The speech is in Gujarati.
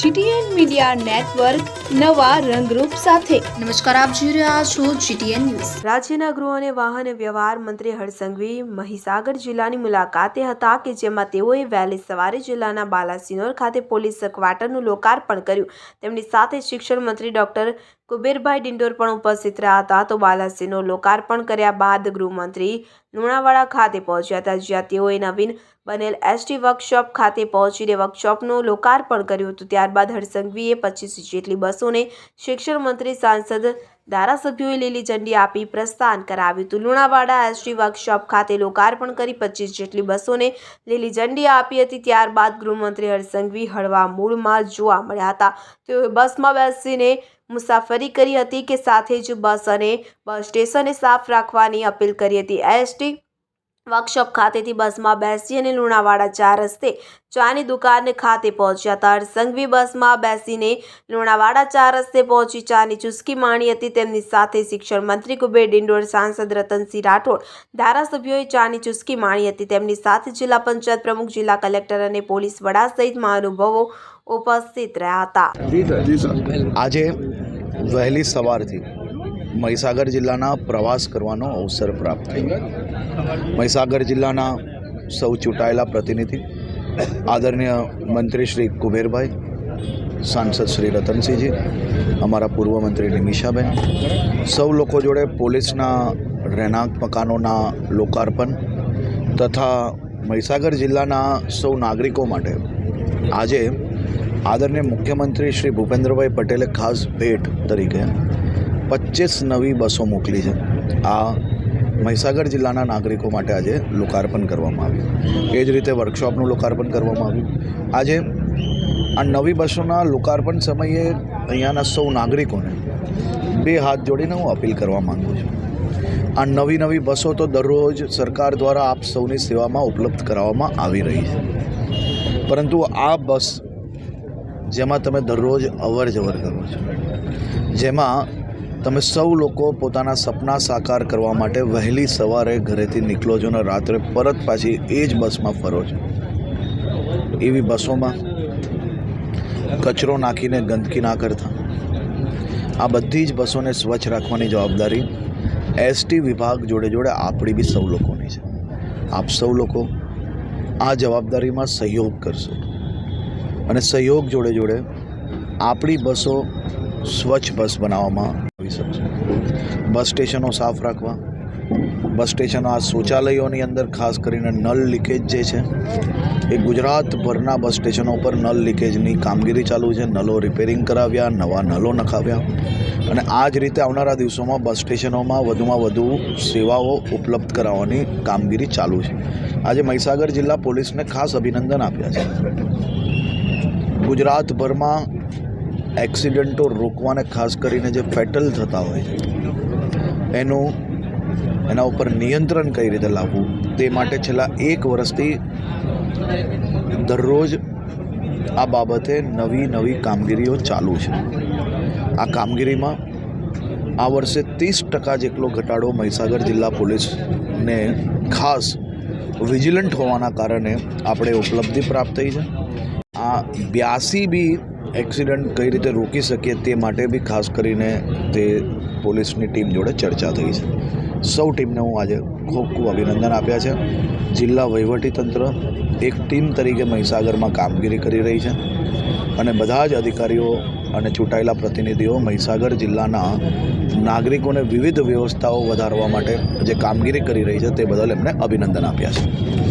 જીટીએન મીડિયા નેટવર્ક નવા રંગરૂપ સાથે. નમસ્કાર આપ જોઈ રહ્યા છો જીટીએન ન્યૂઝ. રાજ્યના ગૃહ અને વાહન વ્યવહાર મંત્રી હરસંઘવી મહીસાગર જિલ્લાની મુલાકાતે હતા કે જેમાં તેઓએ વહેલી સવારે જિલ્લાના બાલાસિનોર ખાતે પોલીસ ક્વાર્ટરનું લોકાર્પણ કર્યું. તેમની સાથે શિક્ષણ મંત્રી ડોક્ટર કુબેરભાઈ ડિંડોર પણ ઉપસ્થિત રહ્યા હતા. તો બાલાસિંહનું લોકાર્પણ કર્યા બાદ ગૃહમંત્રી લુણાવાડા ખાતે પહોંચ્યા હતા, જ્યાં તેઓએ નવીન બનેલ એસટી વર્કશોપ ખાતે પહોંચીને વર્કશોપનું લોકાર્પણ કર્યું હતું. ત્યારબાદ હરસંઘવીએ પચીસ જેટલી બસોને શિક્ષણ મંત્રી સાંસદ ધારાસભ્યોએ લીલી ઝંડી આપી પ્રસ્થાન કરાવ્યું હતું. લુણાવાડા એસટી વર્કશોપ ખાતે લોકાર્પણ કરી પચીસ જેટલી બસોને લીલી ઝંડી આપી હતી. ત્યારબાદ ગૃહમંત્રી હરસંઘવી હળવા મૂળમાં જોવા મળ્યા હતા. તેઓએ બસમાં બેસીને મુસાફરી કરી હતી કે સાથે જ બસ અને બસ સ્ટેશને સાફ રાખવાની અપીલ કરી હતી. એસટી વર્કશોપ ખાતેથી બસમાં બેસી અને લુણાવાડા ચાર રસ્તે ચાની દુકાન ખાતે પહોંચ્યા. હતા સંઘવી બસમાં બેસીને લુણાવાડા ચાર રસ્તે પહોંચી ચાની ચુસ્કી માણી હતી. તેમની સાથે શિક્ષણ મંત્રી કુબેર ડિંડોર સાંસદ રતનસિંહ રાઠોડ ધારાસભ્યોએ ચાની ચુસ્કી માણી હતી. તેમની સાથે જિલ્લા પંચાયત પ્રમુખ જિલ્લા કલેક્ટર અને પોલીસ વડા સહિત મહાનુભાવો ઉપસ્થિત રહ્યા હતા. આજે વહેલી સવારથી મહીસાગર જિલ્લાના પ્રવાસ કરવાનો અવસર પ્રાપ્ત થયો. મહીસાગર જિલ્લાના સૌ ચૂંટાયેલા પ્રતિનિધિ, આદરણીય મંત્રી શ્રી કુબેરભાઈ, સાંસદ શ્રી રતનસિંહજી, અમારા પૂર્વ મંત્રી નિમિષાબેન, સૌ લોકો જોડે પોલીસના રહેણાંક મકાનોના લોકાર્પણ તથા મહીસાગર જિલ્લાના સૌ નાગરિકો માટે આજે આદરણીય મુખ્યમંત્રી શ્રી ભૂપેન્દ્રભાઈ પટેલે ખાસ ભેટ તરીકે પચીસ નવી બસો મોકલી છે. આ મહીસાગર જિલ્લાના નાગરિકો માટે આજે લોકાર્પણ કરવામાં આવ્યું. એ જ રીતે વર્કશોપનું લોકાર્પણ કરવામાં આવ્યું. આજે આ નવી બસોના લોકાર્પણ સમયે અહીંયાના સૌ નાગરિકોને બે હાથ જોડીને હું અપીલ કરવા માગું છું. આ નવી નવી બસો તો દરરોજ સરકાર દ્વારા આપ સૌની સેવામાં ઉપલબ્ધ કરાવવામાં આવી રહી છે. પરંતુ આ બસ જેમાં તમે દરરોજ અવર જવર કરો છો, જેમાં તમે સૌ લોકો પોતાના સપના સાકાર કરવા માટે વહેલી સવારે ઘરેથી નીકળો છો અને રાત્રે પરત પાછી એ જ બસમાં ફરો છો. એવી બસોમાં કચરો નાખીને ગંદકી ના કરતા. આ બધી જ બસોને સ્વચ્છ રાખવાની જવાબદારી એસટી વિભાગ જોડે જોડે આપણી બી સૌ લોકોની છે. આપ સૌ લોકો આ જવાબદારીમાં સહયોગ કરશો. અને સહયોગ જોડે જોડે આપણી બસો સ્વચ્છ બસ બનાવવામાં આવી શકશે બસ સ્ટેશનો સાફ રાખવા. બસ સ્ટેશનો આ શૌચાલયોની અંદર, ખાસ કરીને નલ લીકેજ જે છે, એ ગુજરાતભરના બસ સ્ટેશનો પર નળ લીકેજની કામગીરી ચાલુ છે. નલો રિપેરિંગ કરાવ્યા, નવા નલો નખાવ્યા. અને આ જ રીતે આવનારા દિવસોમાં બસ સ્ટેશનોમાં વધુમાં વધુ સેવાઓ ઉપલબ્ધ કરાવવાની કામગીરી ચાલુ છે. આજે મહીસાગર જિલ્લા પોલીસને ખાસ અભિનંદન આપ્યા છે. ગુજરાતભરમાં એક્સિડન્ટો રોકવાને ખાસ કરીને જે ફેટલ થતા હોય એનું એના ઉપર નિયંત્રણ કઈ રીતે લાવવું, તે માટે છેલ્લા એક વર્ષથી દરરોજ આ બાબતે નવી નવી કામગીરીઓ ચાલુ છે. આ કામગીરીમાં આ વર્ષે ત્રીસ ટકા જેટલો ઘટાડો મહીસાગર જિલ્લા પોલીસને ખાસ વિજિલન્ટ હોવાના કારણે આપણે ઉપલબ્ધિ પ્રાપ્ત થઈ છે. આ બ્યાસી બી એક્સિડન્ટ કઈ રીતે રોકી શકીએ તે માટે બી ખાસ કરીને તે પોલીસની ટીમ જોડે ચર્ચા થઈ છે. સૌ ટીમને હું આજે ખૂબ ખૂબ અભિનંદન આપ્યા છે. જિલ્લા વહીવટીતંત્ર એક ટીમ તરીકે મહીસાગરમાં કામગીરી કરી રહી છે અને બધા જ અધિકારીઓ અને ચૂંટાયેલા પ્રતિનિધિઓ મહીસાગર જિલ્લાના નાગરિકોને વિવિધ વ્યવસ્થાઓ વધારવા માટે જે કામગીરી કરી રહી છે તે બદલ એમને અભિનંદન આપ્યા છે.